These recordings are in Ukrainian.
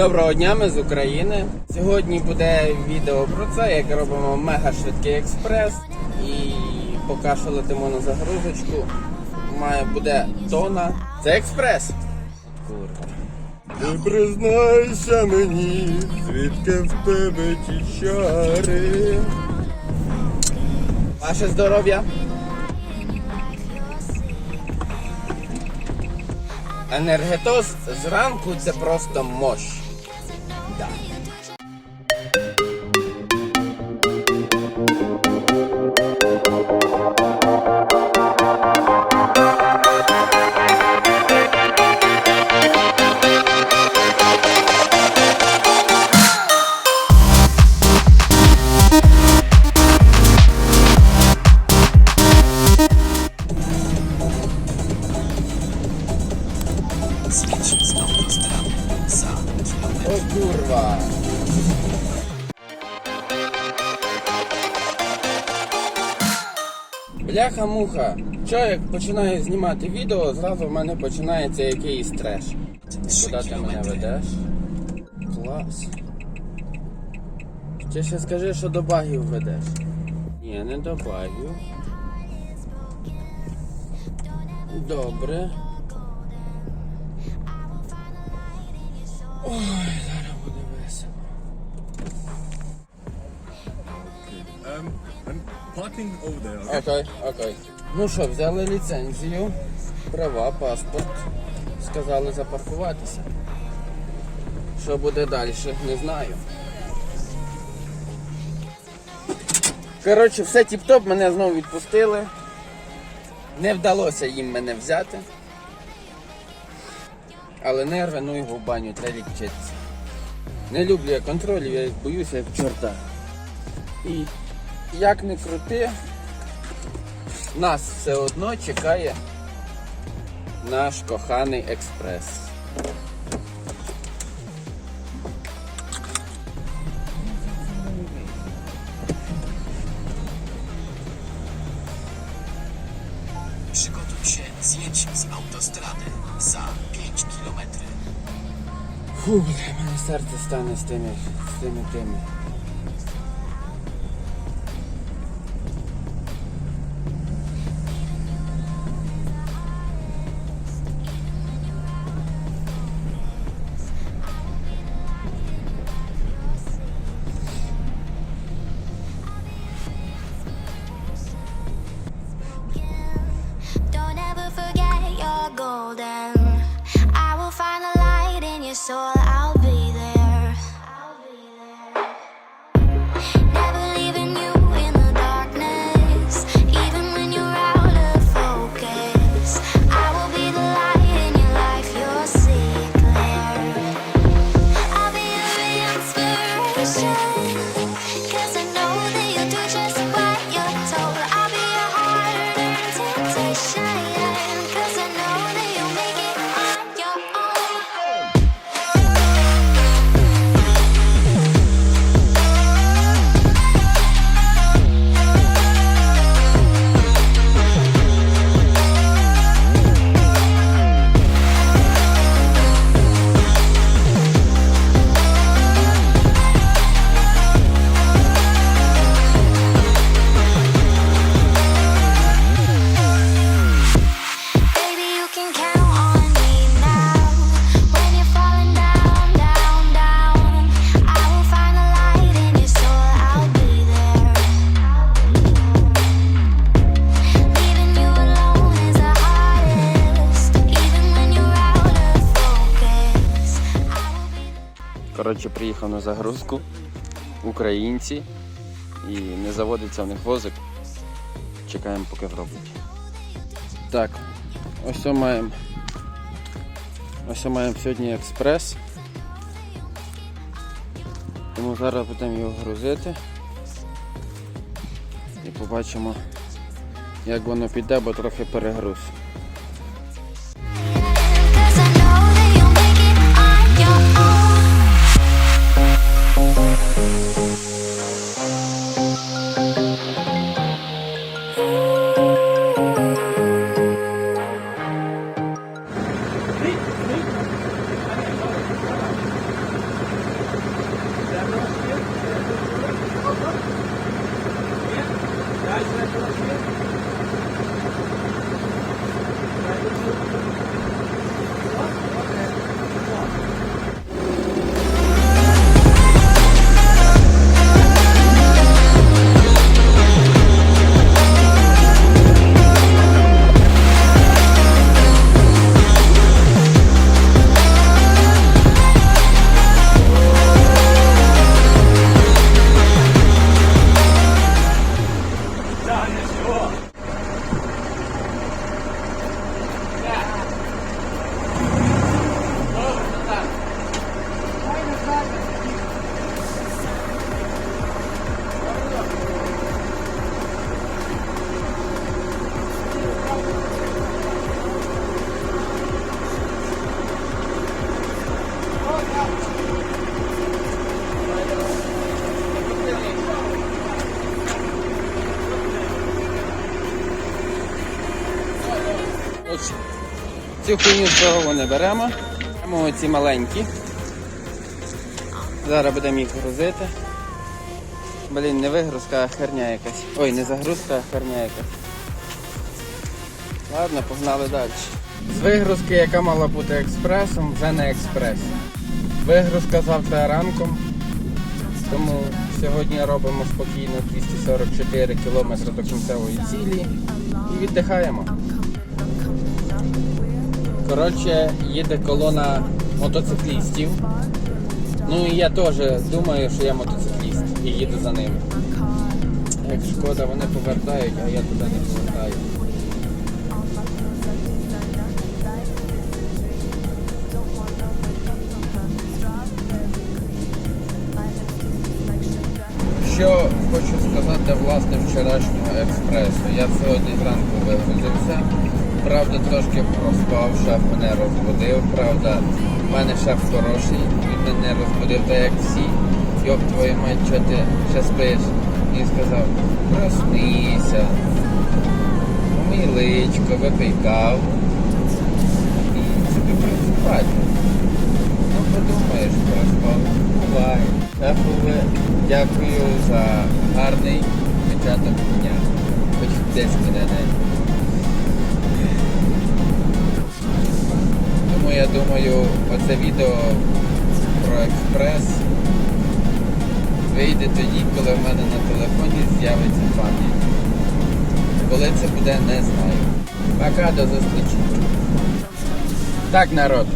Доброго дня, ми з України. Сьогодні буде відео про це, як робимо мега швидкий експрес. І поки що летимо на загрузочку. Має буде тона. Це експрес. Курва. Ти признайся мені, звідки в тебе ті чари. Ваше здоров'я. Енергетоз зранку це просто мощ. die. Курва. Бляха-муха. Що як починаю знімати відео, зразу в мене починається якийсь треш. Куди ти мене ведеш? Клас. Ти ще скажи, що до багів ведеш. Ні, не до багів. Добре. Ой, Um. Окей, окей. Ну що, взяли ліцензію, права, паспорт. Сказали запаркуватися. Що буде далі, не знаю. Коротше, все тіп-топ, мене знову відпустили. Не вдалося їм мене взяти. Але нерви, ну його в баню, треба відчитися. Не люблю я контролів, я боюся як чорта. І як не крути, нас все одно чекає наш коханий експрес. Przygotuj się, zjedź z autostrady za 5 km. Фу, бля, мене серце стане з тими, з тими Коротше, приїхав на загрузку. Українці. І не заводиться в них возик. Чекаємо, поки зроблять. Так, ось маємо. Ось маємо сьогодні експрес. Тому зараз будемо його грузити. І побачимо, як воно піде, бо трохи перегруз. Цю хуйню здорову не беремо. Беремо оці маленькі. Зараз будемо їх грузити. Блін, не вигрузка, а херня якась. Ой, не загрузка, а херня якась. Ладно, погнали далі. З вигрузки, яка мала бути експресом, вже не експрес. Вигрузка завтра ранком. Тому сьогодні робимо спокійно 244 км до кінцевої цілі і віддихаємо. Коротше, їде колона мотоциклістів. Ну і я теж думаю, що я мотоцикліст і їду за ними. Як шкода, вони повертають, а я туди не повертаю. Що хочу сказати власне вчорашнього експресу. Я сьогодні зранку вигрузився. Правда, трошки проспав, шеф мене розбудив. Правда, в мене шеф хороший, він мене розбудив так як всі. Йоп твою мать, що ти ще спиш? І сказав, проснися, помий личко, випий каву і собі працювати. Ну подумаєш, проспав. Бувай. Шефове, дякую за гарний початок дня. Хоч десь мене не. Я думаю, оце відео про експрес вийде тоді, коли в мене на телефоні з'явиться пам'ять. Коли це буде, не знаю. Пока до зустрічі. Так, народ.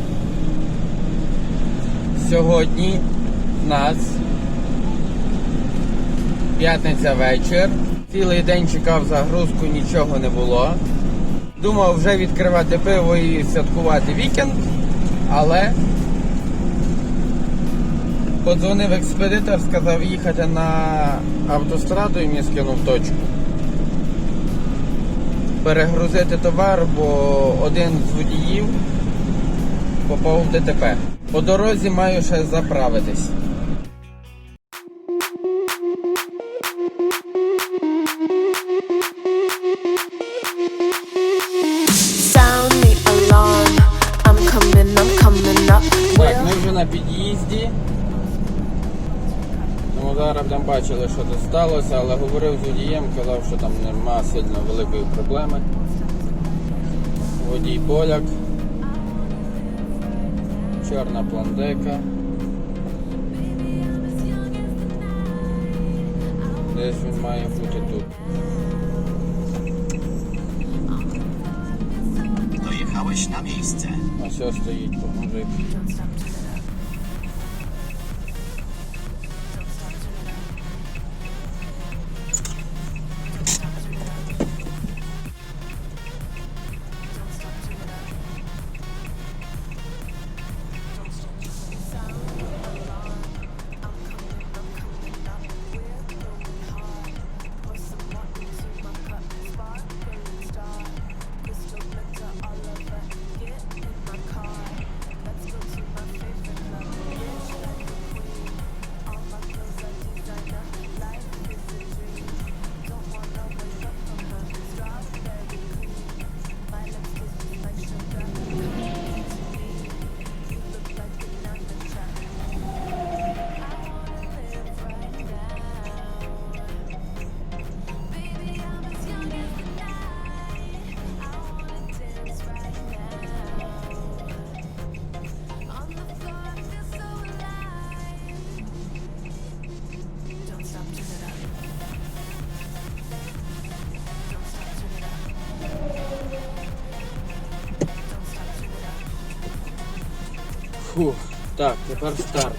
Сьогодні в нас п'ятниця вечір. Цілий день чекав загрузку, нічого не було. Думав вже відкривати пиво і святкувати вікенд, але подзвонив експедитор, сказав їхати на автостраду і мені скинув точку. Перегрузити товар, бо один з водіїв попав в ДТП. По дорозі маю ще заправитись. На під'їзді. Ну, зараз будемо бачили, що тут сталося, але говорив з водієм, казав, що там нема сильно великої проблеми. Водій поляк. Чорна пландека. Десь він має бути тут. Dojechałeś na miejsce. А все стоїть мужик. Фух, так, тепер старт.